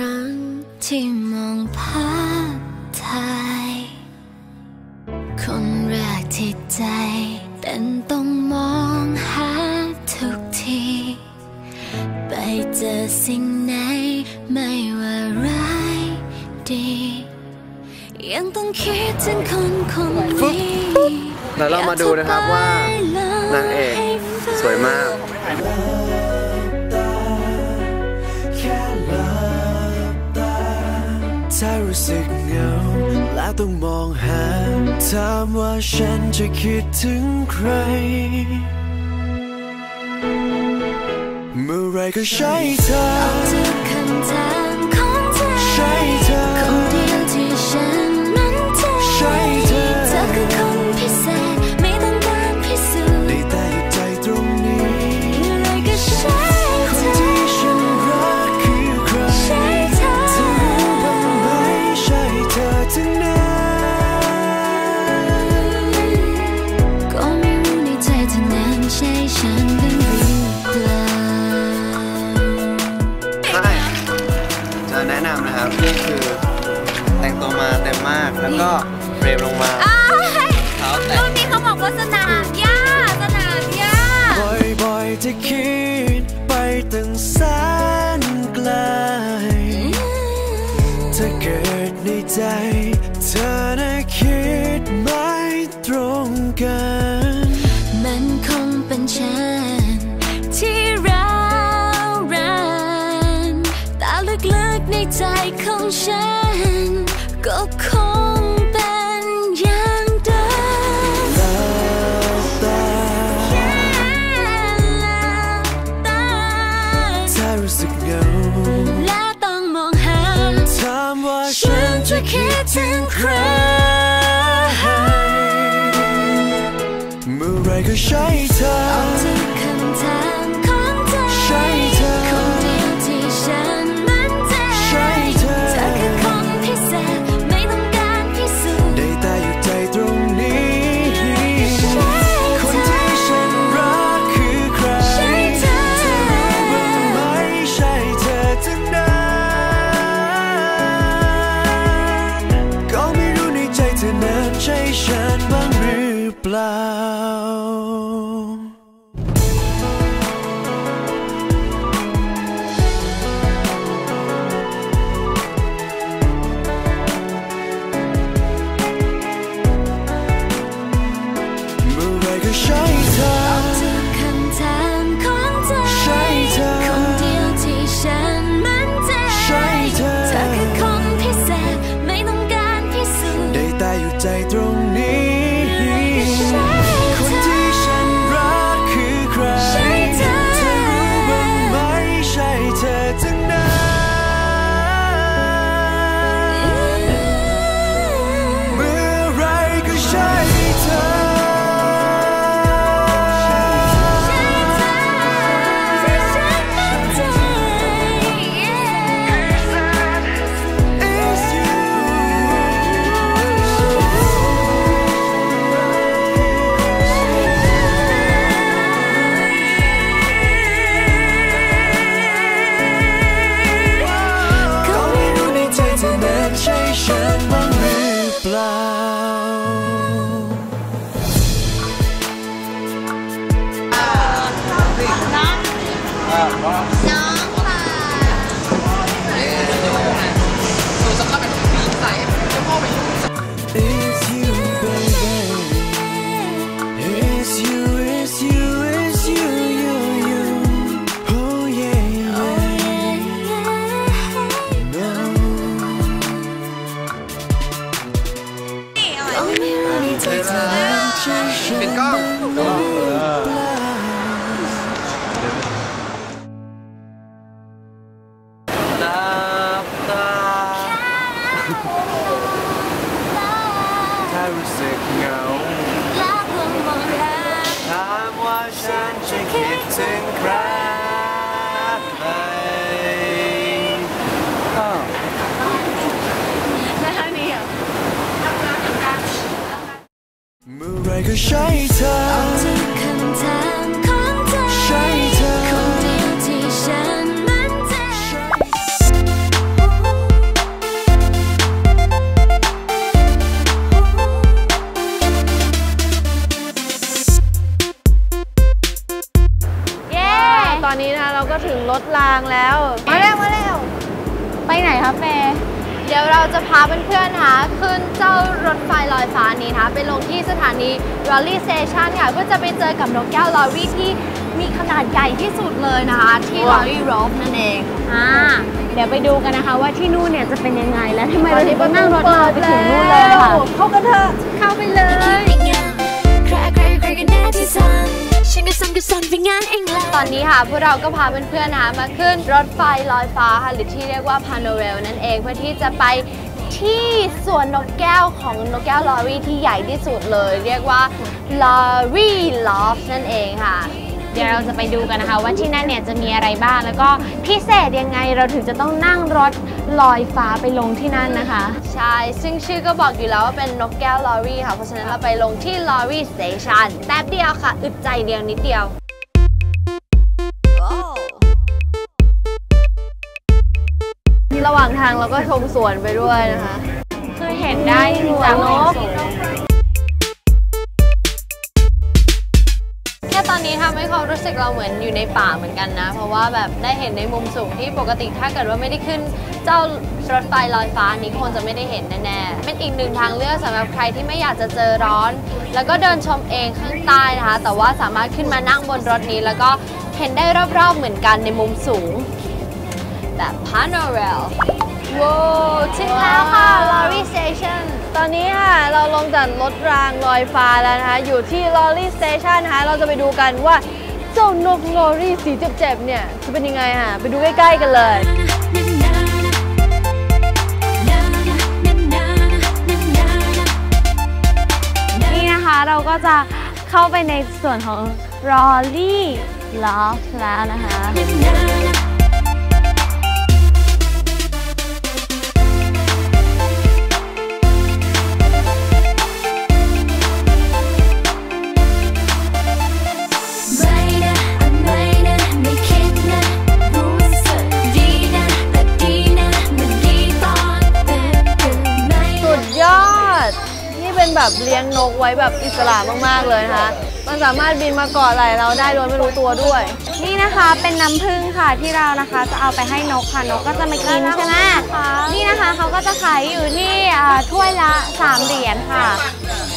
ครั้งที่มองผ่านไทยคนแรกที่ใจเต้นต้องมองหาทุกที ไปเจอสิ่งไหนไม่ว่าร้ายดี ยังต้องคิดถึงคนคนนี้เดี๋ยวเรามาดูนะครับว่านางเอกสวยมาก้สึกเหงา และต้องมองหา ถามว่าฉันจะคิดถึงใคร เมื่อไรก็ใช่เธอ ว่าสนามหญ้าสนามหญ้าบ่อยๆจะคิดไปตั้งแสนไกลถ้าเกิดในใจ เธอได้คิดไม่ตรงกัน มันคงเป็นฉันที่เรารันแต่ลึกๆในใจของฉัน ก็คง จะคิดถึงใคร เมื่อไรก็ใช่เธอ 再懂你。Bye. ใช่เธอออกจากคำถามของเธอใช่เธอคนเดียวที่ฉันมั่นใจเย้ตอนนี้นะเราก็ถึงรถรางแล้ว มาเร็วมาเร็วไปไหนคะเฟย์ เดี๋ยวเราจะพาเพื่อนๆนะคะขึ้นเจ้ารถไฟลอยฟ้านี้นะคะไปลงที่สถานี Raleigh Station ค่ะเพื่อจะไปเจอกับนกแก้วลอรี่ที่มีขนาดใหญ่ที่สุดเลยนะคะที่ Lorry Road นั่นเองอ่าเดี๋ยวไปดูกันนะคะว่าที่นู่นเนี่ยจะเป็นยังไงและทำไมเราถึงต้องนั่งรถรางไปถึงนู่นเลยค่ะเข้ากันเถอะเข้าไปเลย ฉันก็สั่งก็สั่งไปงานเองแหละตอนนี้ค่ะพวกเราก็พาเพื่อนๆนะคะมาขึ้นรถไฟลอยฟ้าค่ะหรือที่เรียกว่าพาโนเรลนั่นเองเพื่อที่จะไปที่สวนนกแก้วของนกแก้วลอรี่ที่ใหญ่ที่สุดเลย เรียกว่าลอรี่ลอฟนั่นเองค่ะ เดี๋ยวเราจะไปดูกันนะคะ ว่าที่นั่นเนี่ยจะมีอะไรบ้างแล้วก็พิเศษยังไงเราถึงจะต้องนั่งรถ ลอยฟ้าไปลงที่นั่นนะคะ ใช่ ซึ่งชื่อก็บอกอยู่แล้วว่าเป็นนกแก้วลอรี่ค่ะ เพราะฉะนั้นเราไปลงที่ลอรี่สเตชันแป๊บเดียวค่ะ อึดใจเดียวนิดเดียวระหว่างทางเราก็ชมสวนไปด้วยนะคะ คือเห็นได้จากนก ให้เขารู้สึกเราเหมือนอยู่ในป่าเหมือนกันนะ เพราะว่าแบบได้เห็นในมุมสูงที่ปกติถ้าเกิดว่าไม่ได้ขึ้น เจ้ารถไฟลอยฟ้านี้คงจะไม่ได้เห็นแน่ๆเป็นอีกหนึ่งทางเลือกสำหรับใครที่ไม่อยากจะเจอร้อน แล้วก็เดินชมเองข้างใต้นะคะ แต่ว่าสามารถขึ้นมานั่งบนรถนี้ แล้วก็เห็นได้รอบๆเหมือนกันในมุมสูง แบบพาโนเรลว้าวถึงแล้วค่ะ ลงจากรถรางลอยฟ้าแล้วนะคะ อยู่ที่ Lorry Station นะคะ เราจะไปดูกันว่าเจ้านกลอรี่สีเจ็บๆเนี่ย จะเป็นยังไงค่ะไปดูใกล้ๆกันเลยนี่นะคะเราก็จะเข้าไปในส่วนของ r o l l y Love แล้วนะคะ แบบเลี้ยงนกไว้แบบอิสระมากๆเลยนะคะ มันสามารถบินมาเกาะไหล่เราได้โดยไม่รู้ตัวด้วย นี่นะคะเป็นน้ำผึ้งค่ะที่เรานะคะจะเอาไปให้นกค่ะนกก็จะมากินใช่ไหมนี่นะคะเขาก็จะขายอยู่ที่อ่าถ้วยละ3เหรียญค่ะ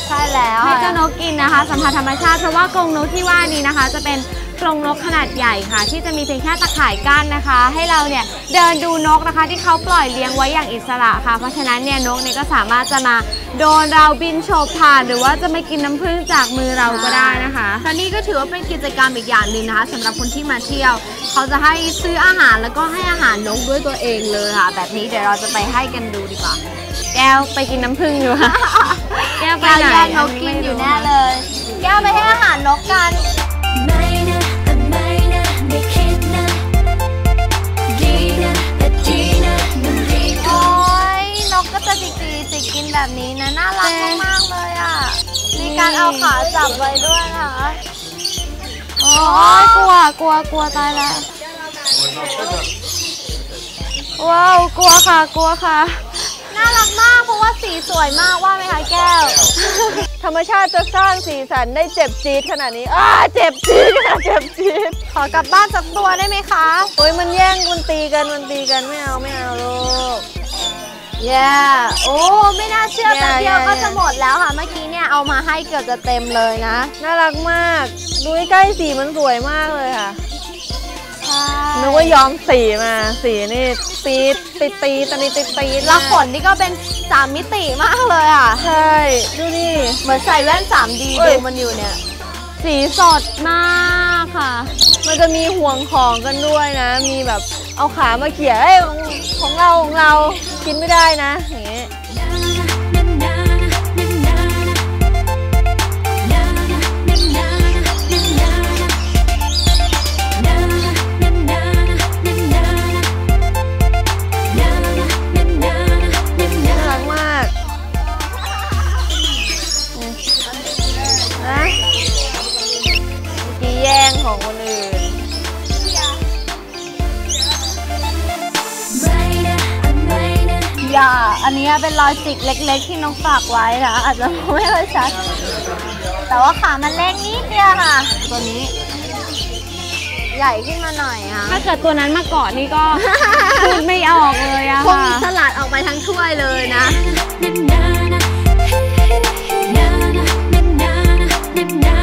ใช่แล้วให้เจ้านกกินนะคะสัมผัสธรรมชาติเพราะว่ากรงนกที่ว่านี้นะคะ จะเป็น กรงนกขนาดใหญ่ค่ะ ที่จะมีเพียงแค่ตะข่ายกั้นนะคะ ให้เราเนี่ยเดินดูนกนะคะ ที่เขาปล่อยเลี้ยงไว้อย่างอิสระค่ะ เพราะฉะนั้นเนี่ยนกเนี่ยก็สามารถจะมาโดนเราบินโฉบผ่าน หรือว่าจะมากินน้ำผึ้งจากมือเราก็ได้นะคะและนี่ก็ถือว่าเป็นกิจกรรมอีกอย่างหนึ่งนะคะสำหรับคนที่มาเที่ยว เขาจะให้ซื้ออาหารแล้วก็ให้อาหารนกด้วยตัวเองเลยค่ะ แบบนี้เดี๋ยวเราจะไปให้กันดูดีกว่าแก้วไปกินน้ำผึ้งอยู่ค่ะแก้วไปแก้วไหนแย่งนกกินอยู่แน่เลย แก้วไปให้อาหารนกกัน การเอาขาจับไว้ด้วยนะคะโอ้ยกลัวกลัวกลัวตายแล้วว้าวกลัวค่ะกลัวค่ะ น่ารักมากเพราะว่าสีสวยมากว่าไหมคะแก้ว ธรรมชาติจะสร้างสีสันได้เจ็บจี๊ดขนาดนี้อ้าเจ็บจี๊ดค่ะเจ็บจี๊ดขอกลับบ้านสักตัวได้ไหมคะโอ้ยมันแย่งมันตีกันมันตีกันไม่เอาไม่เอาลูก แย่โอ้ ไม่น่าเชื่อแย่แป๊บเดียวแย่ก็จะหมดแล้วค่ะ เมื่อกี้เนี่ย เอามาให้เกือบจะเต็มเลยนะ น่ารักมาก ดูใกล้ๆสีมันสวยมากเลยค่ะนึกว่าย้อมสีมา สีนี่ตีดตีดตีดตอนนี้ตีดตีดแล้วขนนี่ก็เป็นสามมิติมากเลยอะ ใช่ ดูนี่ เหมือนใส่แว่น 3D ดูมันอยู่เนี่ย สีสดมากค่ะ มันจะมีห่วงของกันด้วยนะ มีแบบเอาขามาเขี่ยเอ้ยของของเราของเรา กินไม่ได้นะอย่างเงี้ยน่ารักมากอืมนะเมื่อกี้แย่งของคนอื่น อะ อันนี้เป็นลอจิกเล็ก ๆ ที่น้องฝากไว้นะ อาจจะไม่ค่อยชัด แต่ว่าขามันเล็กนิดเดียวค่ะ ตัวนี้ ใหญ่ขึ้นมาหน่อยค่ะถ้าเกิดตัวนั้นมาเกาะนี่ก็ พูดไม่ออกเลยอะคงค่ะสลัดออกไปทั้งถ้วยเลยนะ na na na na na na na na